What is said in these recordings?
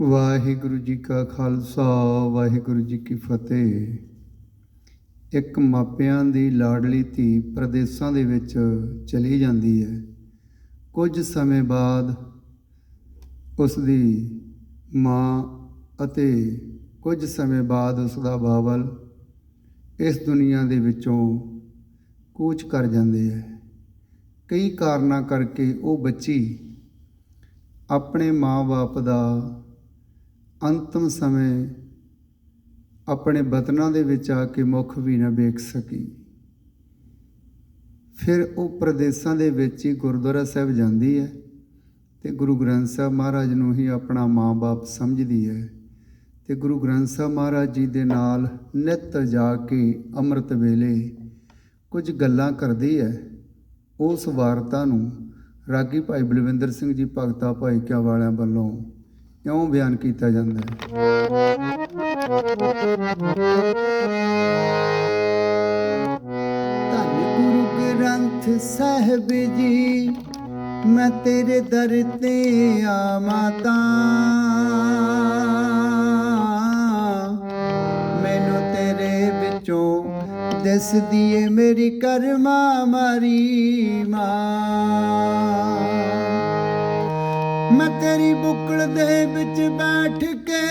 ਵਾਹਿਗੁਰੂ ਜੀ ਕਾ ਖਾਲਸਾ, ਵਾਹਿਗੁਰੂ ਜੀ ਕੀ ਫਤਿਹ। ਇੱਕ ਮਾਪਿਆਂ ਦੀ ਲਾਡਲੀ ਧੀ ਪ੍ਰਦੇਸਾਂ ਦੇ ਵਿੱਚ ਚਲੀ ਜਾਂਦੀ ਹੈ। ਕੁਝ ਸਮੇਂ ਬਾਅਦ ਉਸ ਦੀ ਮਾਂ ਅਤੇ ਕੁਝ ਸਮੇਂ ਬਾਅਦ ਉਸ ਦਾ ਬਾਬਲ ਇਸ ਦੁਨੀਆ ਦੇ ਵਿੱਚੋਂ ਕੂਚ ਕਰ ਜਾਂਦੇ ਹੈ। ਕਈ ਕਾਰਨਾਂ ਕਰਕੇ ਉਹ ਬੱਚੀ ਆਪਣੇ ਮਾਂ-ਬਾਪ ਦਾ ਅੰਤਮ ਸਮੇਂ ਆਪਣੇ ਬਤਨਾਂ ਦੇ ਵਿੱਚ ਆ ਕੇ ਮੁਖ ਵੀ ਨਾ ਵੇਖ ਸਕੀ। ਫਿਰ ਉਹ ਪ੍ਰਦੇਸਾਂ ਦੇ ਵਿੱਚ ਹੀ ਗੁਰਦੁਆਰਾ ਸਾਹਿਬ ਜਾਂਦੀ ਹੈ ਤੇ ਗੁਰੂ ਗ੍ਰੰਥ ਸਾਹਿਬ ਮਹਾਰਾਜ ਨੂੰ ਹੀ ਆਪਣਾ ਮਾਂ-ਬਾਪ ਸਮਝਦੀ ਹੈ ਤੇ ਗੁਰੂ ਗ੍ਰੰਥ ਸਾਹਿਬ ਮਹਾਰਾਜ ਜੀ ਦੇ ਨਾਲ ਨਿਤ ਜਾ ਕੇ ਅੰਮ੍ਰਿਤ ਵੇਲੇ ਕੁਝ ਗੱਲਾਂ ਕਰਦੀ ਹੈ। ਉਸ ਵਾਰਤਾ ਨੂੰ ਰਾਗੀ ਭਾਈ ਬਲਵਿੰਦਰ ਸਿੰਘ ਜੀ, ਭਗਤਾ ਭਾਈ ਕਿਆ ਵਾਲਿਆਂ ਵੱਲੋਂ ਇਉਂ ਬਿਆਨ ਕੀਤਾ ਜਾਂਦਾ ਹੈ? ਧੰਨ ਗੁਰੂ ਗ੍ਰੰਥ ਸਾਹਿਬ ਜੀ, ਮੈਂ ਤੇਰੇ ਦਰ ਤੇ ਆਵਾਂ ਤਾਂ। ਮੈਨੂੰ ਤੇਰੇ ਵਿੱਚੋਂ ਦਿਸਦੀ ਏ ਮੇਰੀ ਕਰਮਾ ਮਾਰੀ ਮਾਂ। ਮੈਂ ਤੇਰੀ ਬੁੱਕਲ ਦੇ ਵਿੱਚ ਬੈਠ ਕੇ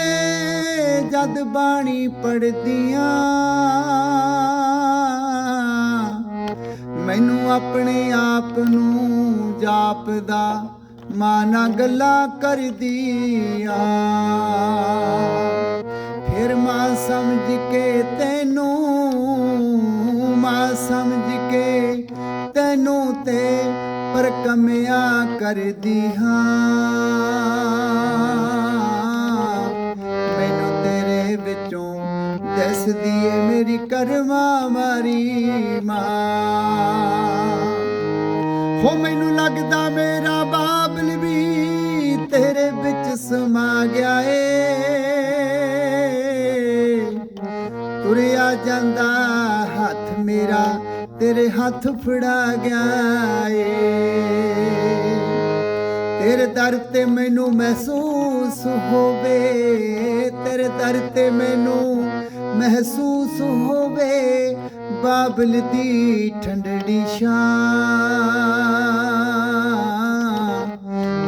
ਜਦ ਬਾਣੀ ਪੜਦੀਆਂ ਮੈਨੂੰ ਆਪਣੇ ਆਪ ਨੂੰ ਜਾਪਦਾ ਮਾਨਾ ਗੱਲਾਂ ਕਰਦੀਆਂ। ਫਿਰ ਮਾਂ ਸਮਝ ਕੇ ਤੈਨੂੰ, ਮਾਂ ਸਮਝ ਕੇ ਤੈਨੂੰ ਤੇ ਪਰ ਕਮਿਆ ਕਰਦੀ ਹਾਂ। ਦੱਸਦੀ ਏ ਮੇਰੀ ਕਰਮਾ ਮਾਰੀ ਮਾਂ। ਹੋ ਮੈਨੂੰ ਲੱਗਦਾ ਮੇਰਾ ਬਾਬਲ ਵੀ ਤੇਰੇ ਵਿੱਚ ਸਮਾ ਗਿਆ ਏ। ਤੁਰਿਆ ਜਾਂਦਾ ਹੱਥ ਮੇਰਾ ਤੇਰੇ ਹੱਥ ਫੜਾ ਗਿਆ ਏ। ਤੇਰੇ ਦਰ ਤੇ ਮੈਨੂੰ ਮਹਿਸੂਸ ਹੋਵੇ, ਤੇਰੇ ਦਰ ਤੇ ਮੈਨੂੰ ਮਹਿਸੂਸ ਹੋਵੇ ਬਾਬਲ ਦੀ ਠੰਡੜੀ ਸ਼ਾਮ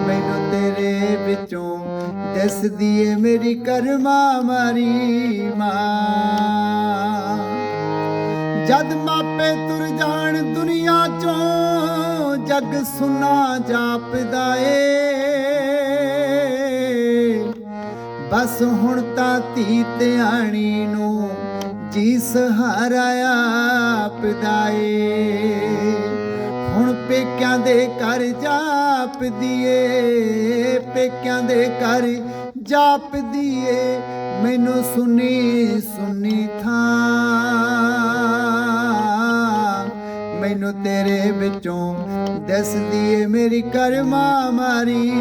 ਮੈਨੂੰ ਤੇਰੇ ਵਿੱਚੋਂ ਦੱਸਦੀ ਏ ਮੇਰੀ ਕਰਮਾ ਮਾਰੀ ਮਾਂ। ਜਦ ਮਾਪੇ ਤੁਰ ਜਾਣ ਦੁਨੀਆ ਚੋਂ, ਜਗ ਸੁਨਾ ਜਾਪਦਾ ਏ। ਬਸ ਹੁਣ ਤਾਂ ਧੀ ਧਿਆਣੀ ਨੂੰ ਜੀ ਸਹਾਰਾ ਆਪਦਾ ਏ ਹੁਣ ਪੇਕਿਆਂ ਦੇ ਘਰ ਜਾਪਦੀ ਏ ਪੇਕਿਆਂ ਦੇ ਘਰ ਜਾਪਦੀ ਏ ਮੈਨੂੰ ਸੁਣੀ ਸੁਣੀ ਥਾਂ। ਮੈਨੂੰ ਤੇਰੇ ਵਿੱਚੋਂ ਦੱਸਦੀ ਏ ਮੇਰੀ ਕਰਮਾ ਮਾਰੀ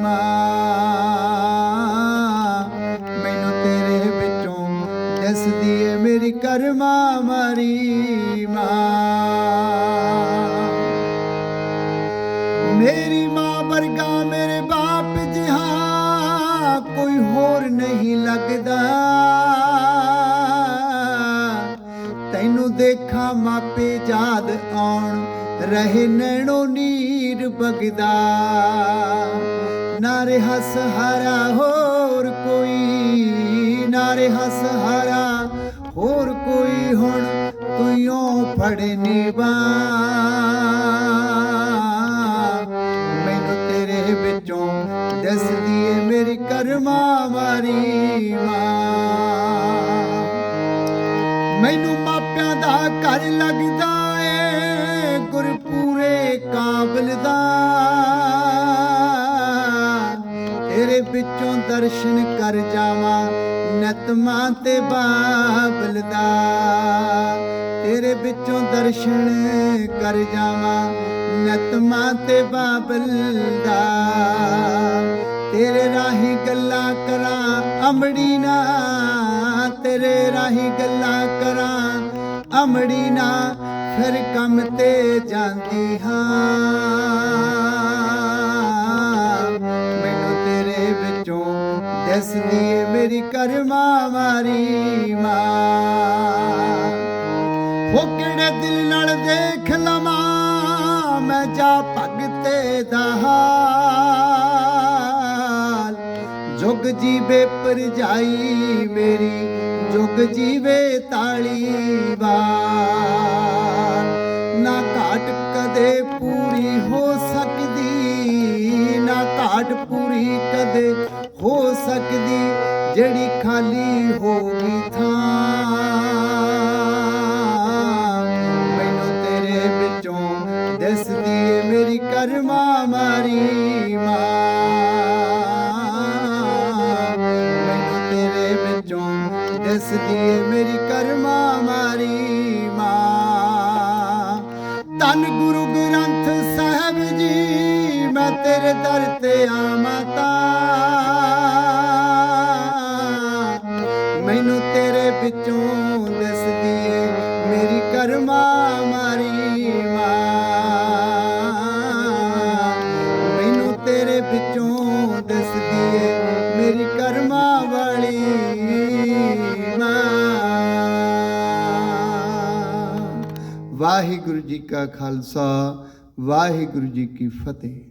ਮਾਂ। ਕਰਮਾ ਮਾਰੀ ਮਾਂ ਮੇਰੀ ਮਾਂ ਵਰਗਾ ਮੇਰੇ ਬਾਪ ਜਿਹਾ ਕੋਈ ਹੋਰ ਨਹੀਂ ਲੱਗਦਾ। ਤੈਨੂੰ ਦੇਖਾਂ ਮਾਪੇ ਯਾਦ ਆਉਣ, ਰਹੇ ਨੈਣੋ ਨੀਰ ਬਗਦਾ। ਨਾ ਰਿਹਾ ਸਹਾਰਾ ਹੋਰ ਕੋਈ ਨਾ ਰਿਹਾ ਸਹਾਰਾ ਹੋਰ ਕੋਈ ਹੁਣ ਤੂੰ ਫੜਨੀ ਬਾ ਮੈਨੂੰ ਤੇਰੇ ਵਿੱਚੋਂ ਦੱਸਦੀ ਏ ਮੇਰੀ ਕਰਮਾ ਵਾਰੀ ਮਾਂ। ਮੈਨੂੰ ਮਾਪਿਆਂ ਦਾ ਘਰ ਲੱਗਦਾ ਏ ਗੁਰਪੂਰੇ ਕਾਬਲ ਦਾ। ਤੇਰੇ ਵਿੱਚੋਂ ਦਰਸ਼ਨ ਕਰ ਜਾਵਾਂ, ਨਤਮਾਂ ਤੇ ਬਾਬਲ ਦਾ। ਤੇਰੇ ਵਿੱਚੋਂ ਦਰਸ਼ਨ ਕਰ ਜਾਵਾਂ, ਨਤਮਾਂ ਤੇ ਬਾਬਲ ਦਾ। ਤੇਰੇ ਰਾਹੀਂ ਗੱਲਾਂ ਕਰਾਂ, ਅਮੜੀ ਨਾ, ਤੇਰੇ ਰਾਹੀਂ ਗੱਲਾਂ ਕਰਾਂ, ਅਮੜੀ ਨਾ, ਫਿਰ ਕੰਮ ਤੇ ਜਾਂਦੀ ਹਾਂ। ਮੈਨੂੰ ਤੇਰੇ ਵਿੱਚੋਂ ਦਿਸਦੀ ਏ ਮੇਰੀ ਕਰਮਾ ਮਾਰੀ ਮਾਂ। ਹੋ ਕਿਹੜੇ ਦਿਲ ਨਾਲ ਦੇਖ ਲਵਾਂ, ਮੈਂ ਜਾ ਭਗਤੇ ਦਾ ਹਾਲ ਜੁਗ ਜੀਵੇ ਪਰਜਾਈ ਮੇਰੀ, ਜੁਗ ਜੀਵੇ ਤਾਲੀ ਵਾਰ ਨਾ ਘਾਟ ਕਦੇ ਪੂਰੀ ਹੋ ਸਕਦੀ, ਨਾ ਘਾਟ ਜਿਹੜੀ ਖਾਲੀ ਹੋ ਗਈ ਥਾਂ। ਮੈਨੂੰ ਤੇਰੇ ਵਿੱਚੋਂ ਦਿਸਦੀ ਏ ਮੇਰੀ ਕਰਮਾ ਮਾਰੀ ਮਾਂ। ਮੈਨੂੰ ਤੇਰੇ ਵਿੱਚੋਂ ਦਿਸਦੀ ਏ ਮੇਰੀ ਕਰਮਾ ਮਾਰੀ ਮਾਂ। ਧੰਨ ਗੁਰੂ ਗ੍ਰੰਥ ਸਾਹਿਬ ਜੀ, ਮੈਂ ਤੇਰੇ ਦਰ ਤੇ ਆਵਾਂ ਤਾਂ ਤੇਰੇ ਵਿੱਚੋਂ ਦਿਸਦੀ ਏ, ਮੇਰੀ ਕਰਮਾ ਮਾਰੀ ਮਾਂ। ਮੈਨੂੰ ਤੇਰੇ ਵਿੱਚੋਂ ਦੱਸਦੀ ਏ, ਮੇਰੀ ਕਰਮਾ ਵਾਲੀ ਮਾਂ। ਵਾਹਿਗੁਰੂ ਜੀ ਕਾ ਖਾਲਸਾ, ਵਾਹਿਗੁਰੂ ਜੀ ਕੀ ਫਤਿਹ।